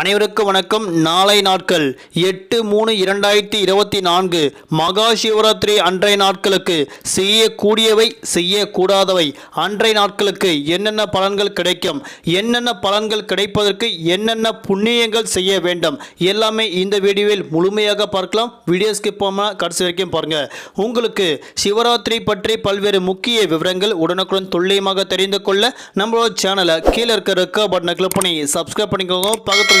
அனைவருக்கும் வணக்கம். நாளை நாட்கள் எட்டு மூணு இரண்டாயிரத்தி இருபத்தி நான்கு. மகா சிவராத்திரி அன்றைய நாட்களுக்கு செய்யக்கூடியவை செய்யக்கூடாதவை. அன்றைய நாட்களுக்கு என்னென்ன பலன்கள் கிடைக்கும்? என்னென்ன பலன்கள் கிடைப்பதற்கு என்னென்ன புண்ணியங்கள் செய்ய வேண்டும்? எல்லாமே இந்த வீடியோவில் முழுமையாக பார்க்கலாம். வீடியோ ஸ்கிப் பண்ணாம கடைசி வரைக்கும் பாருங்கள் உங்களுக்கு சிவராத்திரி பற்றி பல்வேறு முக்கிய விவரங்கள் உடனுக்குடன் துல்லியமாக தெரிந்து கொள்ள நம்மளோட சேனலை கீழே இருக்க ரெக்க பட்டனை கிளிக் பண்ணி சப்ஸ்கிரைப் பண்ணிக்கோங்க. பக்கத்தில்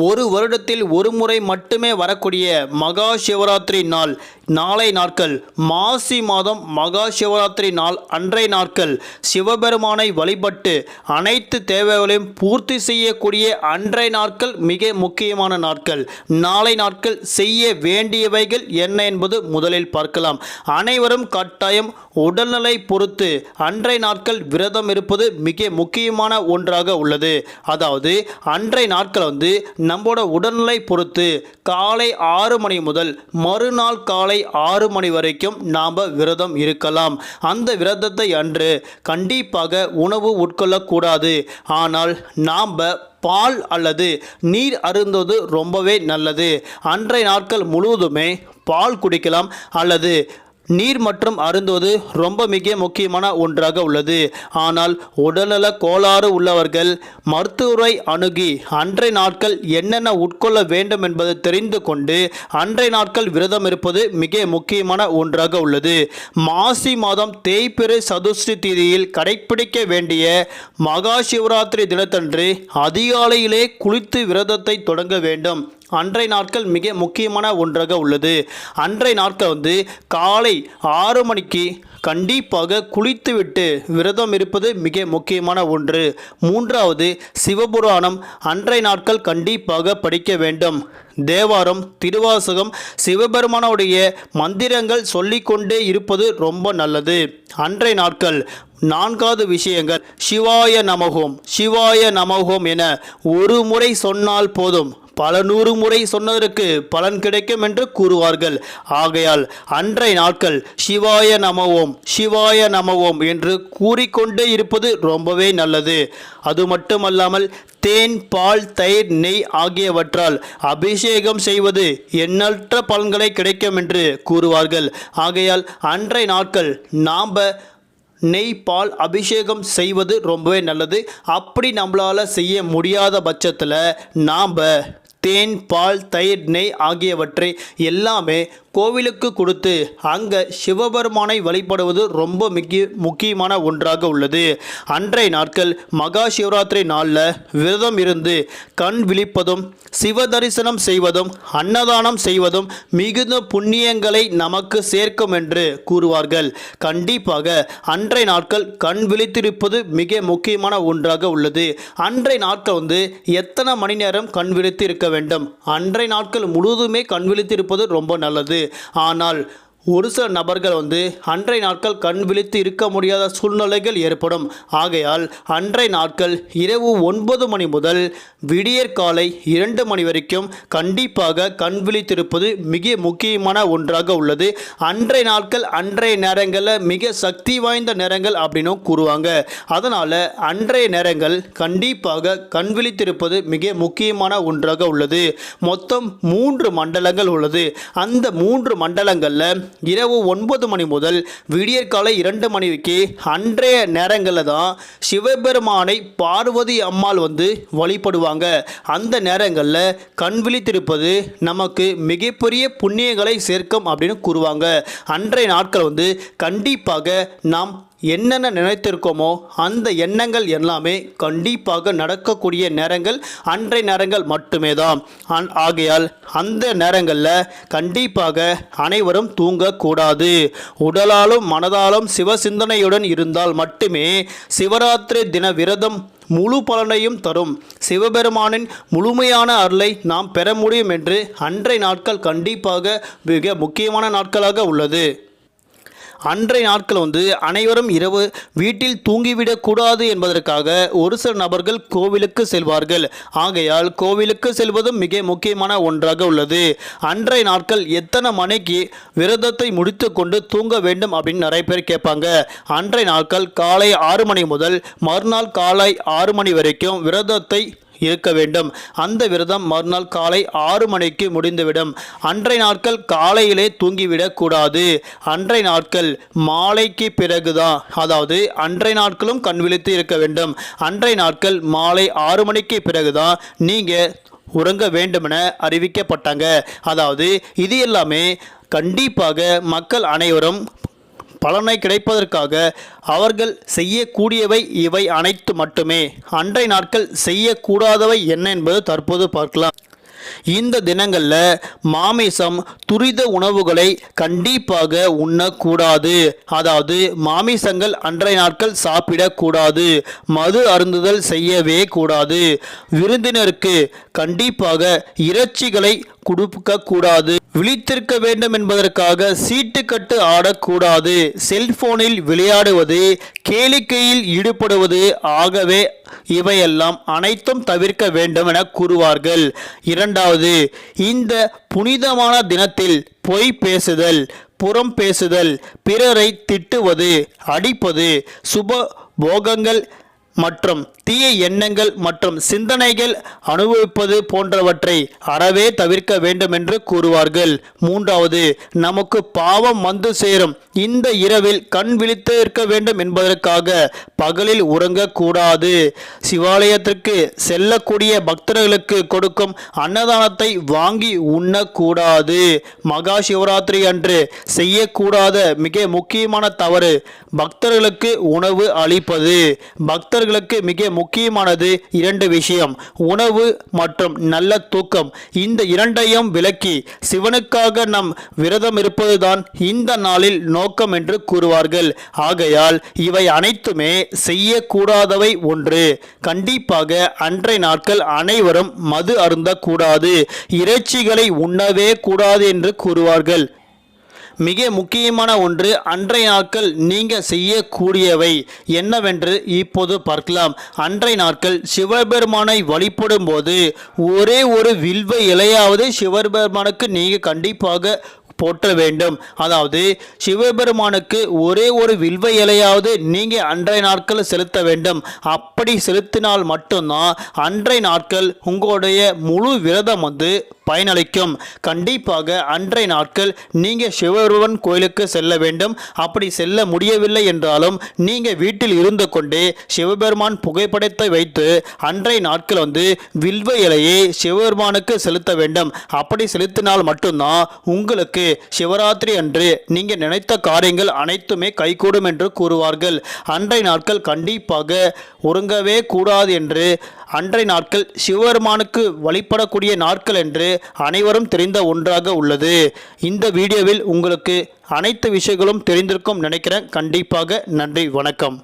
ஒரு வருடத்தில் ஒரு முறை மட்டுமே வரக்கூடிய மகா சிவராத்திரி நாள் நாளை நாட்கள். மாசி மாதம் மகா சிவராத்திரி நாள் அன்றைய நாட்கள். சிவபெருமானை வழிபட்டு அனைத்து தேவைகளையும் பூர்த்தி செய்யக்கூடிய அன்றைய நாட்கள் மிக முக்கியமான நாட்கள். நாளை நாட்கள் செய்ய வேண்டியவைகள் என்ன என்பது முதலில் பார்க்கலாம். அனைவரும் கட்டாயம் உடல்நிலை பொறுத்து அன்றைய நாட்கள் விரதம் இருப்பது மிக முக்கியமான ஒன்றாக உள்ளது. அதாவது அன்றைய நாட்கள் வந்து நம்மளோட உடல்நிலை பொறுத்து காலை ஆறு மணி முதல் மறுநாள் காலை ஆறு மணி வரைக்கும் நாம் விரதம் இருக்கலாம். அந்த விரதத்தை அன்று கண்டிப்பாக உணவு உட்கொள்ளக்கூடாது. ஆனால் நாம் பால் அல்லது நீர் அருந்துவது ரொம்பவே நல்லது. அன்றைய நாட்கள் முழுவதுமே பால் குடிக்கலாம் அல்லது நீர் மற்றும் அருந்துவது ரொம்ப மிக முக்கியமான ஒன்றாக உள்ளது. ஆனால் உடல்நல கோளாறு உள்ளவர்கள் மருத்துவரை அணுகி அன்றைய நாட்கள் என்னென்ன உட்கொள்ள வேண்டும் என்பதை தெரிந்து கொண்டு அன்றைய நாட்கள் விரதம் இருப்பது மிக முக்கியமான ஒன்றாக உள்ளது. மாசி மாதம் தேய்பெரு சதுஷ்டி தேதியில் கடைப்பிடிக்க வேண்டிய மகா சிவராத்திரி தினத்தன்று அதிகாலையிலே குளித்து விரதத்தை தொடங்க வேண்டும். அன்றைய நாட்கள் மிக முக்கியமான ஒன்றாக உள்ளது. அன்றைய நாட்கள் வந்து காலை ஆறு மணிக்கு கண்டிப்பாக குளித்துவிட்டு விரதம் இருப்பது மிக முக்கியமான ஒன்று. மூன்றாவது சிவபுராணம். அன்றைய நாட்கள் கண்டிப்பாக படிக்க வேண்டும். தேவாரம் திருவாசகம் சிவபெருமானுடைய மந்திரங்கள் சொல்லிக்கொண்டே இருப்பது ரொம்ப நல்லது. அன்றைய நாட்கள் நான்காவது விஷயங்கள் சிவாய நமகோம் சிவாய நமகோம் என ஒரு முறை சொன்னால் போதும். பல நூறு முறை சொன்னதற்கு பலன் கிடைக்கும் என்று கூறுவார்கள். ஆகையால் அன்றைய நாட்கள் சிவாய நமவோம் சிவாய நமவோம் என்று கூறிக்கொண்டே இருப்பது ரொம்பவே நல்லது. அது மட்டுமல்லாமல் தேன் பால் தயிர் நெய் ஆகியவற்றால் அபிஷேகம் செய்வது எண்ணற்ற பலன்களை கிடைக்கும் என்று கூறுவார்கள். ஆகையால் அன்றைய நாட்கள் நாம் நெய் பால் அபிஷேகம் செய்வது ரொம்பவே நல்லது. அப்படி நம்மளால் செய்ய முடியாத பட்சத்தில் நாம் தேன் பால் தயிர் நெய் ஆகியவற்றை எல்லாமே கோவிலுக்கு கொடுத்து அங்கே சிவபெருமானை வழிபடுவது ரொம்ப மிக முக்கியமான ஒன்றாக உள்ளது. அன்றைய நாட்கள் மகா சிவராத்திரி நாளில் விரதம் இருந்து கண் விழிப்பதும் சிவ தரிசனம் செய்வதும் அன்னதானம் செய்வதும் மிகுந்த புண்ணியங்களை நமக்கு சேர்க்கும் என்று கூறுவார்கள். கண்டிப்பாக அன்றைய நாட்கள் கண் விழித்திருப்பது மிக முக்கியமான ஒன்றாக உள்ளது. அன்றைய நாட்கள் வந்து எத்தனை மணி நேரம் கண் விழித்து இருக்க வேண்டும்? அன்றைய நாட்கள் முழுவதுமே கண் விழித்திருப்பது ரொம்ப நல்லது. ஆனால் ஒரு சில நபர்கள் வந்து அன்றைய நாட்கள் கண் விழித்து இருக்க முடியாத சூழ்நிலைகள் ஏற்படும். ஆகையால் அன்றைய நாட்கள் இரவு ஒன்பது மணி முதல் விடியற் காலை இரண்டு மணி வரைக்கும் கண்டிப்பாக கண் விழித்திருப்பது மிக முக்கியமான ஒன்றாக உள்ளது. அன்றைய நாட்கள் அன்றைய நேரங்களில் மிக சக்தி வாய்ந்த நேரங்கள் அப்படின்னும் கூறுவாங்க. அதனால் அன்றைய நேரங்கள் கண்டிப்பாக கண் விழித்திருப்பது மிக முக்கியமான ஒன்றாக உள்ளது. மொத்தம் மூன்று மண்டலங்கள் உள்ளது. அந்த மூன்று மண்டலங்களில் இரவு ஒன்பது மணி முதல் விடியற்காலை இரண்டு மணிக்கு அன்றைய நேரங்களில் தான் சிவபெருமானை பார்வதி அம்மாள் வந்து வழிபடுவாங்க. அந்த நேரங்களில் கண் விழித்திருப்பது நமக்கு மிகப்பெரிய புண்ணியங்களை சேர்க்கும் அப்படின்னு கூறுவாங்க. அன்றைய நாட்கள் வந்து கண்டிப்பாக நாம் என்னென்ன நினைத்திருக்கோமோ அந்த எண்ணங்கள் எல்லாமே கண்டிப்பாக நடக்கக்கூடிய நேரங்கள் அன்றைய நேரங்கள் மட்டுமே தான் ஆகையால் அந்த நேரங்களில் கண்டிப்பாக அனைவரும் தூங்கக்கூடாது. உடலாலும் மனதாலும் சிவ சிந்தனையுடன் இருந்தால் மட்டுமே சிவராத்திரி தின விரதம் முழு பலனையும் தரும். சிவபெருமானின் முழுமையான அருளை நாம் பெற முடியும் என்று அன்றைய நாட்கள் கண்டிப்பாக மிக முக்கியமான நாட்களாக உள்ளது. அன்றைய நாட்கள் வந்து அனைவரும் இரவு வீட்டில் தூங்கிவிடக்கூடாது என்பதற்காக ஒரு சில நபர்கள் கோவிலுக்கு செல்வார்கள். ஆகையால் கோவிலுக்கு செல்வதும் மிக முக்கியமான ஒன்றாக உள்ளது. அன்றைய நாட்கள் எத்தனை மணிக்கு விரதத்தை முடித்து கொண்டு தூங்க வேண்டும் அப்படின்னு நிறைய பேர் கேட்பாங்க. அன்றைய நாட்கள் காலை ஆறு மணி முதல் மறுநாள் காலை ஆறு மணி வரைக்கும் விரதத்தை இருக்க வேண்டும். அந்த விரதம் மறுநாள் காலை ஆறு மணிக்கு முடிந்துவிடும். அன்றைய நாட்கள் காலையிலே தூங்கிவிடக் கூடாது. அன்றைய நாட்கள் மாலைக்கு பிறகுதான். அதாவது அன்றைய நாட்களும் கண் விழித்து இருக்க வேண்டும். அன்றைய நாட்கள் மாலை ஆறு மணிக்கு பிறகுதான் நீங்கள் உறங்க வேண்டுமென அறிவிக்கப்பட்டாங்க. அதாவது இது எல்லாமே கண்டிப்பாக மக்கள் அனைவரும் பலனை கிடைப்பதற்காக அவர்கள் செய்யக்கூடியவை இவை அனைத்து மட்டுமே. அன்றைய நாட்கள் செய்யக்கூடாதவை என்ன என்பது தற்போது பார்க்கலாம். இந்த தினங்களில் மாமிசம் துரித உணவுகளை கண்டிப்பாக உண்ணக்கூடாது. அதாவது மாமிசங்கள் அன்றைய நாட்கள் சாப்பிடக்கூடாது. மது அருந்துதல் செய்யவே கூடாது. விருந்தினருக்கு கண்டிப்பாக இறைச்சிகளை கொடுக்க கூடாது விழித்திருக்க வேண்டும் என்பதற்காக சீட்டுக்கட்டு ஆடக்கூடாது. செல்போனில் விளையாடுவது கேளிக்கையில் ஈடுபடுவது ஆகவே இவையெல்லாம் அனைத்தும் தவிர்க்க வேண்டும் என கூறுவார்கள். இரண்டாவது இந்த புனிதமான தினத்தில் பொய் பேசுதல் புறம் பேசுதல் பிறரை திட்டுவது அடிப்பது சுப போகங்கள் மற்றும் தீய எண்ணங்கள் மற்றும் சிந்தனைகள் அனுபவிப்பது போன்றவற்றை அறவே தவிர்க்க வேண்டும் என்று கூறுவார்கள். மூன்றாவது நமக்கு பாவம் வந்து சேரும். இந்த இரவில் கண் விழித்து இருக்க வேண்டும் என்பதற்காக பகலில் உறங்கக்கூடாது. சிவாலயத்திற்கு செல்லக்கூடிய பக்தர்களுக்கு கொடுக்கும் அன்னதானத்தை வாங்கி உண்ணக்கூடாது. மகா சிவராத்திரி அன்று செய்யக்கூடாத மிக முக்கியமான தவறு பக்தர்களுக்கு உணவு அளிப்பது. பக்தர் மனிதர்களுக்கு மிக முக்கியமானது இரண்டு விஷயம். உணவு மற்றும் நல்ல தூக்கம். இந்த இரண்டையும் விலக்கி சிவனுக்காக நம் விரதம் இருப்பதுதான் இந்த நாளில் நோக்கம் என்று கூறுவார்கள். ஆகையால் இவை அனைத்துமே செய்யக்கூடாதவை ஒன்று. கண்டிப்பாக அன்றைய நாட்கள் அனைவரும் மது அருந்தக்கூடாது. இறைச்சிகளை உண்ணவே கூடாது என்று கூறுவார்கள். மிக முக்கியமான ஒன்று அன்றைய நாட்கள் நீங்கள் செய்யக்கூடியவை என்னவென்று இப்போது பார்க்கலாம். அன்றைய நாட்கள் சிவபெருமானை வழிபடும் போது ஒரே ஒரு வில்வ இலையாவது சிவபெருமானுக்கு நீங்கள் கண்டிப்பாக போற்ற வேண்டும். அதாவது சிவபெருமானுக்கு ஒரே ஒரு வில்வ இலையாவது நீங்கள் அன்றைய நாட்கள் செலுத்த வேண்டும். அப்படி செலுத்தினால் மட்டும்தான் அன்றைய நாட்கள் உங்களுடைய முழு விரதம் வந்து பயனளிக்கும். கண்டிப்பாக அன்றைய நாட்கள் நீங்கள் சிவபெருமன் கோயிலுக்கு செல்ல வேண்டும். அப்படி செல்ல முடியவில்லை என்றாலும் நீங்கள் வீட்டில் இருந்து கொண்டே சிவபெருமான் புகைப்படத்தை வைத்து அன்றைய நாட்கள் வந்து வில்வ இலையை சிவபெருமானுக்கு செலுத்த வேண்டும். அப்படி செலுத்தினால் மட்டும்தான் உங்களுக்கு சிவராத்திரி அன்று நீங்கள் நினைத்த காரியங்கள் அனைத்துமே கைகூடும் என்று கூறுவார்கள். அன்றைய நாட்கள் கண்டிப்பாக ஒருங்கவே கூடாது என்று அன்றைய நாட்கள் சிவபெருமானுக்கு வழிபடக்கூடிய நாட்கள் என்று அனைவரும் தெரிந்த ஒன்றாக உள்ளது. இந்த வீடியோவில் உங்களுக்கு அனைத்து விஷயங்களும் தெரிந்திருக்கும் நினைக்கிறேன். கண்டிப்பாக நன்றி வணக்கம்.